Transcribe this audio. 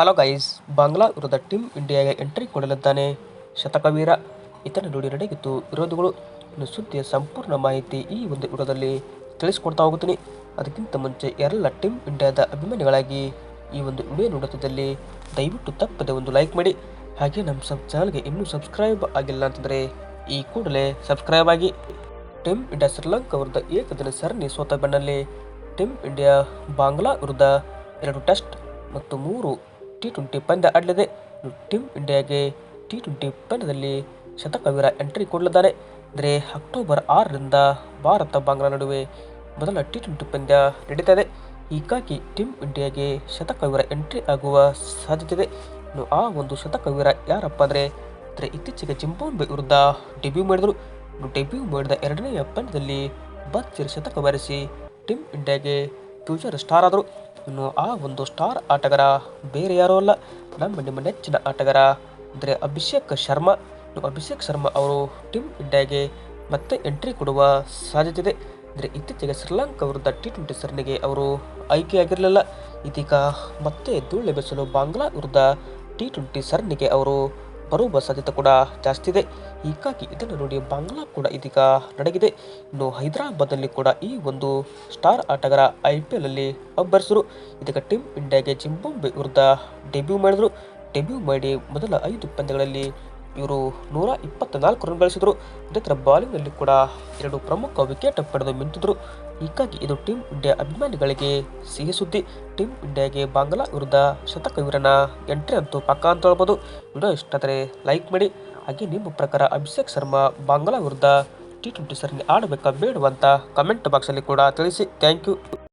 Hello guys, Bangla ವಿರುದ್ಧ team ಇಂಡಿಯಾಗೆ entry ಕೊಡಲಿದ್ದಾನೆ. ಶತಕವೀರ ಇತನ ನುಡಿ ನಡೆಗಿತ್ತು ವಿರೋಧಿಗಳು ಸುದ್ದಿಯ ಸಂಪೂರ್ಣ ಮಾಹಿತಿ ಈ ಒಂದು ವಿಡಿಯೋದಲ್ಲಿ ತಿಳಿಸಿಕೊಡ್ತಾ ಹೋಗುತ್ತೀನಿ. ಅದಕ್ಕಿಂತ ಮುಂಚೆ ಎಲ್ಲ ಟೀಮ್ ಇಂಡಿಯಾದ ಅಭಿಮಾನಿಗಳಾಗಿ ಈ ಒಂದು ವಿಡಿಯೋ ನೋಡುತ್ತಿದ್ದಲ್ಲಿ ದಯವಿಟ್ಟು ತಪ್ಪದೆ ಒಂದು ಲೈಕ್ ಮಾಡಿ. ಹಾಗೆ ನಮ್ಮ ಸಬ್ ಚಾನಲ್ಗೆ ಇನ್ನೂ ಸಬ್ಸ್ಕ್ರೈಬ್ ಆಗಿಲ್ಲ ಅಂತಂದರೆ ಈ ಕೂಡಲೇ ಸಬ್ಸ್ಕ್ರೈಬ್ ಆಗಿ. ಟೀಮ್ ಇಂಡಿಯಾ ಶ್ರೀಲಂಕಾ ವಿರುದ್ಧ ಏಕದಿನ ಸರಣಿ ಸೋತ ಬೆನ್ನಲ್ಲಿ ಟೀಮ್ ಇಂಡಿಯಾ ಬಾಂಗ್ಲಾ ವಿರುದ್ಧ ಎರಡು ಟೆಸ್ಟ್ ಮತ್ತು ಮೂರು ಟಿ ಟ್ವೆಂಟಿ ಪಂದ್ಯ ಆಡಲಿದೆ. ಟೀಮ್ ಇಂಡಿಯಾಗೆ ಟಿ ಟ್ವೆಂಟಿ ಪಂದ್ಯದಲ್ಲಿ ಶತಕವೀರ ಎಂಟ್ರಿ ಕೊಡಲಿದ್ದಾರೆ ಅಂದರೆ ಅಕ್ಟೋಬರ್ ಆರರಿಂದ ಭಾರತ ಬಾಂಗ್ಲಾ ನಡುವೆ ಮೊದಲ ಟಿ ಟ್ವೆಂಟಿ ಪಂದ್ಯ ನಡೀತದೆ ಹೀಗಾಗಿ ಟೀಮ್ ಇಂಡಿಯಾಗೆ ಶತಕವೀರ ಎಂಟ್ರಿ ಆಗುವ ಸಾಧ್ಯತೆ ಇದೆ. ಇನ್ನು ಆ ಒಂದು ಶತಕವೀರ ಯಾರಪ್ಪ ಅಂದರೆ ಅಂದರೆ ಇತ್ತೀಚೆಗೆ ಜಿಂಬಾಬ್ವೆ ವಿರುದ್ಧ ಡೆಬ್ಯೂ ಮಾಡಿದರು. ಡೆಬ್ಯೂ ಮಾಡಿದ ಎರಡನೆಯ ಪಂದ್ಯದಲ್ಲಿ ಬಚ್ಚರ್ ಶತಕ ಬಾರಿಸಿ ಟೀಮ್ ಇಂಡಿಯಾಗೆ ಫ್ಯೂಚರ್ ಸ್ಟಾರ್ ಆದರು. ಇನ್ನು ಆ ಒಂದು ಸ್ಟಾರ್ ಆಟಗಾರ ಬೇರೆ ಯಾರೂ ಅಲ್ಲ. ನಮ್ಮ ನಿಮ್ಮ ನೆಚ್ಚಿನ ಆಟಗಾರ ಅಂದರೆ ಅಭಿಷೇಕ್ ಶರ್ಮಾ. ಅಭಿಷೇಕ್ ಶರ್ಮಾ ಅವರು ಟೀಮ್ ಇಂಡಿಯಾಗೆ ಮತ್ತೆ ಎಂಟ್ರಿ ಕೊಡುವ ಸಾಧ್ಯತೆ ಇದೆ. ಅಂದರೆ ಇತ್ತೀಚೆಗೆ ಶ್ರೀಲಂಕಾ ವಿರುದ್ಧ ಟಿ ಟ್ವೆಂಟಿ ಸರಣಿಗೆ ಅವರು ಆಯ್ಕೆಯಾಗಿರಲಿಲ್ಲ. ಇದೀಗ ಮತ್ತೆ ಧೂಳೆ ಬೆಸಲು ಬಾಂಗ್ಲಾ ವಿರುದ್ಧ ಟಿ ಟ್ವೆಂಟಿ ಸರಣಿಗೆ ಅವರು ಬರುವ ಸಾಧ್ಯತೆ ಕೂಡ ಜಾಸ್ತಿ ಇದೆ. ಹೀಗಾಗಿ ಇದನ್ನು ನೋಡಿ ಬಾಂಗ್ಲಾ ಕೂಡ ಇದೀಗ ನಡಗಿದೆ. ಇನ್ನು ಹೈದರಾಬಾದ್ನಲ್ಲಿ ಕೂಡ ಈ ಒಂದು ಸ್ಟಾರ್ ಆಟಗಾರ ಐ ಪಿ ಎಲ್ ಅಬ್ಬರಿಸಿದರು. ಇದೀಗ ಟೀಮ್ ಇಂಡಿಯಾಗೆ ಜಿಂಬಾಂಬೆ ವಿರುದ್ಧ ಡೆಬ್ಯೂ ಮಾಡಿದರು. ಡೆಬ್ಯೂ ಮಾಡಿ ಮೊದಲ ಐದು ಪಂದ್ಯಗಳಲ್ಲಿ ಇವರು ನೂರ ಇಪ್ಪತ್ತ್ನಾಲ್ಕು ರನ್ ಗಳಿಸಿದರು ಅದೇ ಥರ ಬಾಲಿಂಗ್ನಲ್ಲಿ ಕೂಡ ಎರಡು ಪ್ರಮುಖ ವಿಕೆಟ್ ಪಡೆದು ಮಿಂತಿದ್ರು ಹೀಗಾಗಿ ಇದು ಟೀಮ್ ಇಂಡಿಯಾ ಅಭಿಮಾನಿಗಳಿಗೆ ಸಿಹಿ ಸುದ್ದಿ. ಟೀಮ್ ಇಂಡಿಯಾಗೆ ಬಾಂಗ್ಲಾ ವಿರುದ್ಧ ಶತಕ ಶತಕವೀರನ ಎಂಟ್ರಿ ಅಂತೂ ಪಕ್ಕ ಅಂತ ಹೇಳ್ಬೋದು. ವಿಡಿಯೋ ಇಷ್ಟ ಆದರೆ ಲೈಕ್ ಮಾಡಿ. ಹಾಗೆ ನಿಮ್ಮ ಪ್ರಕಾರ ಅಭಿಷೇಕ್ ಶರ್ಮಾ ಬಾಂಗ್ಲಾ ವಿರುದ್ಧ ಟಿ ಟ್ವೆಂಟಿ ಸರಣಿ ಆಡಬೇಕಾ ಬೇಡುವಂತ ಕಮೆಂಟ್ ಬಾಕ್ಸಲ್ಲಿ ಕೂಡ ತಿಳಿಸಿ. Thank you